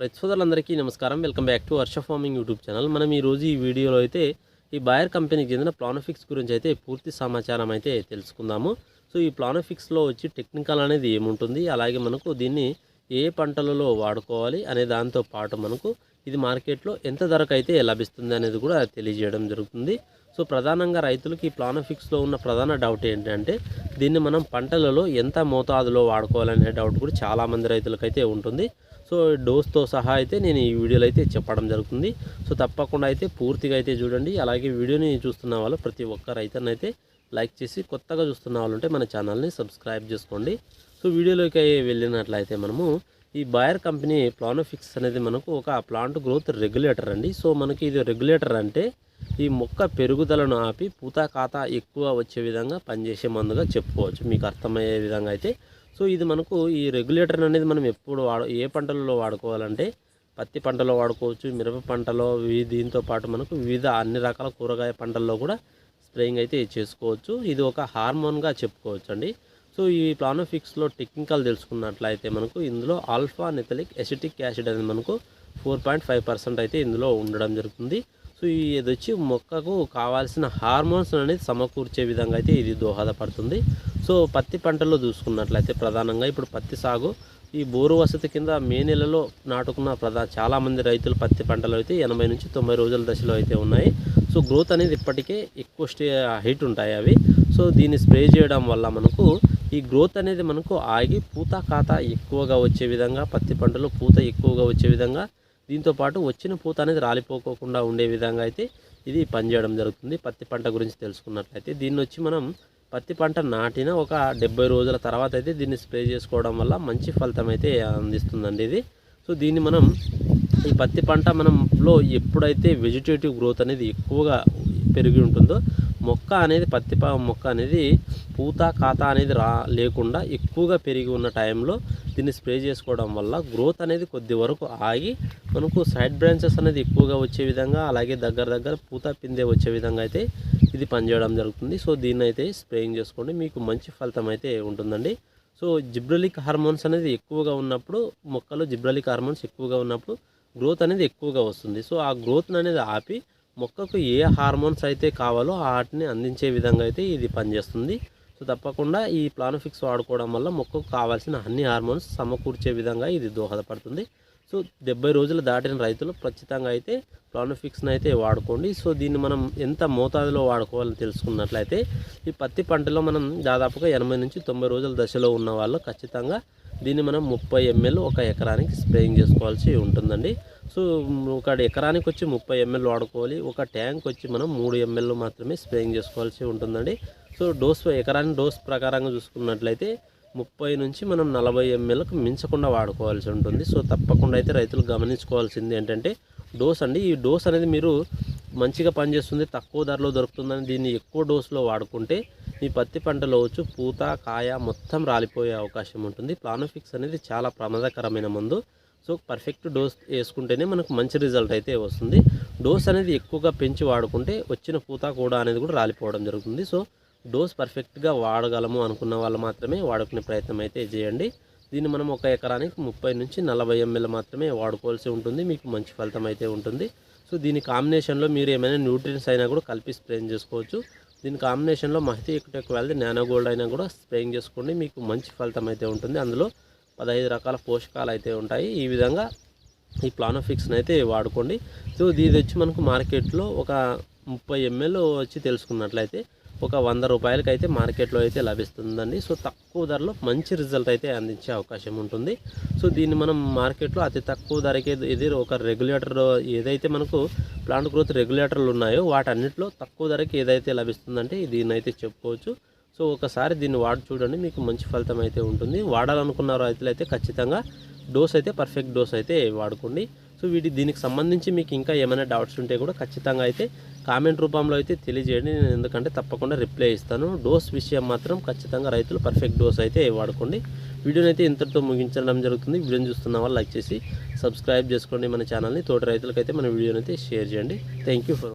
రైతు సోదరులందరికీ నమస్కారం. Welcome back to Varsha farming YouTube channel. మనం ఈరోజు ఈ వీడియోలో అయితే ఈ బాయర్ కంపెనీకి చెందిన ప్లానోఫిక్స్ గురించి అయితే పూర్తి సమాచారం అయితే తెలుసుకుందాము. సో ఈ ప్లానోఫిక్స్లో వచ్చి టెక్నికల్ అనేది ఏముంటుంది? అలాగే మనకు దీన్ని ఏ పంటలలో వాడుకోవాలి? అనే దాంతో పాటు మనకు ఇది మార్కెట్లో ఎంత ధరకు అయితే లభిస్తుంది అనేది కూడా తెలియజేయడం జరుగుతుంది. సో ప్రధానంగా రైతులకి ప్లానఫిక్స్లో ఉన్న ప్రధాన డౌట్ ఏంటంటే దీన్ని మనం పంటలలో ఎంత మోతాదులో వాడుకోవాలనే డౌట్ కూడా చాలామంది రైతులకైతే ఉంటుంది. సో డోస్తో సహా అయితే నేను ఈ వీడియోలో అయితే చెప్పడం జరుగుతుంది. సో తప్పకుండా అయితే పూర్తిగా అయితే చూడండి. అలాగే వీడియోని చూస్తున్న వాళ్ళు ప్రతి ఒక్క రైతన్న అయితే లైక్ చేసి కొత్తగా చూస్తున్న వాళ్ళు ఉంటే మన ఛానల్ని సబ్స్క్రైబ్ చేసుకోండి. సో వీడియోలోకి వెళ్ళినట్లయితే మనము ఈ బాయర్ కంపెనీ ప్లానోఫిక్స్ అనేది మనకు ఒక ప్లాంట్ గ్రోత్ రెగ్యులేటర్ అండి. సో మనకి ఇది రెగ్యులేటర్ అంటే ఈ మొక్క పెరుగుదలను ఆపి పూత ఖాతా ఎక్కువ వచ్చే విధంగా పనిచేసే మందుగా చెప్పుకోవచ్చు. మీకు అర్థమయ్యే విధంగా అయితే. సో ఇది మనకు ఈ రెగ్యులేటర్ అనేది మనం ఎప్పుడు వాడ ఏ పంటలలో వాడుకోవాలంటే పత్తి పంటలో వాడుకోవచ్చు మిరప పంటలో దీంతో పాటు మనకు వివిధ అన్ని రకాల కూరగాయ పంటల్లో కూడా స్ప్రేయింగ్ అయితే చేసుకోవచ్చు. ఇది ఒక హార్మోన్గా చెప్పుకోవచ్చు అండి సో ఈ ప్లానోఫిక్స్లో టెక్నికల్ తెలుసుకున్నట్లయితే మనకు ఇందులో ఆల్ఫా నెథలిక్ ఎసిటిక్ యాసిడ్ అనేది మనకు ఫోర్ పాయింట్ ఫైవ్ పర్సెంట్ అయితే ఇందులో ఉండడం జరుగుతుంది. సో ఈ ఇది వచ్చి మొక్కకు కావాల్సిన హార్మోన్స్ అనేది సమకూర్చే విధంగా అయితే ఇది దోహదపడుతుంది. సో పత్తి పంటలో చూసుకున్నట్లయితే ప్రధానంగా ఇప్పుడు పత్తి సాగు ఈ బోరు వసతి కింద మే నెలలో నాటుకున్న ప్రధా చాలామంది రైతులు పత్తి పంటలు అయితే ఎనభై నుంచి తొంభై రోజుల దశలో అయితే ఉన్నాయి. సో గ్రోత్ అనేది ఇప్పటికే ఎక్కువ స్టే హైట్ ఉంటాయి అవి. సో దీన్ని స్ప్రే చేయడం వల్ల మనకు ఈ గ్రోత్ అనేది మనకు ఆగి పూత కాత ఎక్కువగా వచ్చే విధంగా పత్తి పంటలో పూత ఎక్కువగా వచ్చే విధంగా దీంతో పాటు వచ్చిన పూత అనేది రాలిపోకోకుండా ఉండే విధంగా అయితే ఇది పనిచేయడం జరుగుతుంది. పత్తి పంట గురించి తెలుసుకున్నట్లయితే దీన్ని వచ్చి మనం పత్తి పంట నాటిన ఒక డెబ్బై రోజుల తర్వాత అయితే దీన్ని స్ప్రే చేసుకోవడం వల్ల మంచి ఫలితం అయితే అందిస్తుందండి ఇది. సో దీన్ని మనం ఈ పత్తి పంట మనంలో ఎప్పుడైతే వెజిటేటివ్ గ్రోత్ అనేది ఎక్కువగా పెరిగి ఉంటుందో మొక్క అనేది పత్తి మొక్క అనేది పూత కాత అనేది రా లేకుండా ఎక్కువగా పెరిగి ఉన్న టైంలో దీన్ని స్ప్రే చేసుకోవడం వల్ల గ్రోత్ అనేది కొద్ది వరకు ఆగి మనకు సైడ్ బ్రాంచెస్ అనేది ఎక్కువగా వచ్చే విధంగా అలాగే దగ్గర దగ్గర పూత పిందే వచ్చే విధంగా అయితే ఇది పనిచేయడం జరుగుతుంది. సో దీన్ని అయితే స్ప్రేయింగ్ చేసుకోండి. మీకు మంచి ఫలితం అయితే ఉంటుందండి. సో జిబ్రలిక్ హార్మోన్స్ అనేది ఎక్కువగా ఉన్నప్పుడు మొక్కలో జిబ్రలిక్ హార్మోన్స్ ఎక్కువగా ఉన్నప్పుడు గ్రోత్ అనేది ఎక్కువగా వస్తుంది. సో ఆ గ్రోత్ అనేది ఆపి మొక్కకు ఏ హార్మోన్స్ అయితే కావాలో వాటిని అందించే విధంగా అయితే ఇది పనిచేస్తుంది. సో తప్పకుండా ఈ ప్లానోఫిక్స్ వాడుకోవడం వల్ల మొక్కకు కావాల్సిన అన్ని హార్మోన్స్ సమకూర్చే విధంగా ఇది దోహదపడుతుంది. సో డెబ్బై రోజులు దాటిన రైతులు ఖచ్చితంగా అయితే ప్లానోఫిక్స్ని అయితే వాడుకోండి. సో దీన్ని మనం ఎంత మోతాదులో వాడుకోవాలని తెలుసుకున్నట్లయితే ఈ పత్తి పంటలో మనం దాదాపుగా ఎనభై నుంచి తొంభై రోజుల దశలో ఉన్న వాళ్ళు ఖచ్చితంగా దీన్ని మనం ముప్పై ఎంఎల్ ఒక ఎకరానికి స్ప్రేయింగ్ చేసుకోవాల్సి ఉంటుందండి. సో ఒక ఎకరానికి వచ్చి ముప్పై ఎంఎల్ వాడుకోవాలి. ఒక ట్యాంక్ వచ్చి మనం మూడు ఎంఎల్ మాత్రమే స్ప్రేయింగ్ చేసుకోవాల్సి ఉంటుందండి. సో డోస్ ఎకరాని డోస్ ప్రకారంగా చూసుకున్నట్లయితే ముప్పై నుంచి మనం నలభై ఎంఎల్కి మించకుండా వాడుకోవాల్సి ఉంటుంది. సో తప్పకుండా అయితే రైతులు గమనించుకోవాల్సింది ఏంటంటే డోస్ అండి. ఈ డోస్ అనేది మీరు మంచిగా పనిచేస్తుంది తక్కువ ధరలో దొరుకుతుందని దీన్ని ఎక్కువ డోస్లో వాడుకుంటే ఈ పత్తి పంటలో వచ్చు పూత కాయ మొత్తం రాలిపోయే అవకాశం ఉంటుంది. ప్లానోఫిక్స్ అనేది చాలా ప్రమాదకరమైన మందు. సో పర్ఫెక్ట్ డోస్ వేసుకుంటేనే మనకు మంచి రిజల్ట్ అయితే వస్తుంది. డోస్ అనేది ఎక్కువగా పెంచి వాడుకుంటే వచ్చిన పూత కూడా అనేది కూడా రాలిపోవడం జరుగుతుంది. సో డోస్ పర్ఫెక్ట్గా వాడగలము అనుకున్న వాళ్ళు మాత్రమే వాడుకునే ప్రయత్నం అయితే చేయండి. దీన్ని మనం ఒక ఎకరానికి ముప్పై నుంచి నలభై ఎంఎల్ మాత్రమే వాడుకోవాల్సి ఉంటుంది. మీకు మంచి ఫలితం అయితే ఉంటుంది. సో దీని కాంబినేషన్లో మీరు ఏమైనా న్యూట్రియన్స్ అయినా కూడా కలిపి స్ప్రేయింగ్ చేసుకోవచ్చు. దీని కాంబినేషన్లో మహితి ఎక్కువ ఎక్కువ వెళ్తే నానో గోల్డ్ అయినా కూడా స్ప్రేయింగ్ చేసుకోండి. మీకు మంచి ఫలితం అయితే ఉంటుంది. అందులో పదహైదు రకాల పోషకాలు అయితే ఉంటాయి. ఈ విధంగా ఈ ప్లానోఫిక్స్ని అయితే వాడుకోండి. సో ఇది వచ్చి మనకు మార్కెట్లో ఒక ముప్పై ఎంఎల్ వచ్చి తెలుసుకున్నట్లయితే ఒక వంద రూపాయలకి అయితే మార్కెట్లో అయితే లభిస్తుందండి. సో తక్కువ ధరలో మంచి రిజల్ట్ అయితే అందించే అవకాశం ఉంటుంది. సో దీన్ని మనం మార్కెట్లో అతి తక్కువ ధరకే ఇది ఒక రెగ్యులేటర్ ఏదైతే మనకు ప్లాంట్ గ్రోత్ రెగ్యులేటర్లు ఉన్నాయో వాటన్నిటిలో తక్కువ ధరకి ఏదైతే లభిస్తుందంటే దీన్ని అయితే చెప్పుకోవచ్చు. సో ఒకసారి దీన్ని వాడి చూడండి మీకు మంచి ఫలితం అయితే ఉంటుంది. వాడాలనుకున్న రైతులు అయితే ఖచ్చితంగా డోస్ అయితే పర్ఫెక్ట్ డోస్ అయితే వాడుకోండి. సో వీటి దీనికి సంబంధించి మీకు ఇంకా ఏమైనా డౌట్స్ ఉంటే కూడా ఖచ్చితంగా అయితే కామెంట్ రూపంలో అయితే తెలియజేయండి. నేను ఎందుకంటే తప్పకుండా రిప్లై ఇస్తాను. డోస్ విషయం మాత్రం ఖచ్చితంగా రైతులు పర్ఫెక్ట్ డోస్ అయితే వాడుకోండి. వీడియోని అయితే ఇంతటితో ముగించడం జరుగుతుంది. వీడియోని చూస్తున్న వాళ్ళు లైక్ చేసి సబ్స్క్రైబ్ చేసుకోండి. మన ఛానల్ని తోటి రైతులకైతే మన వీడియోని అయితే షేర్ చేయండి. Thank you for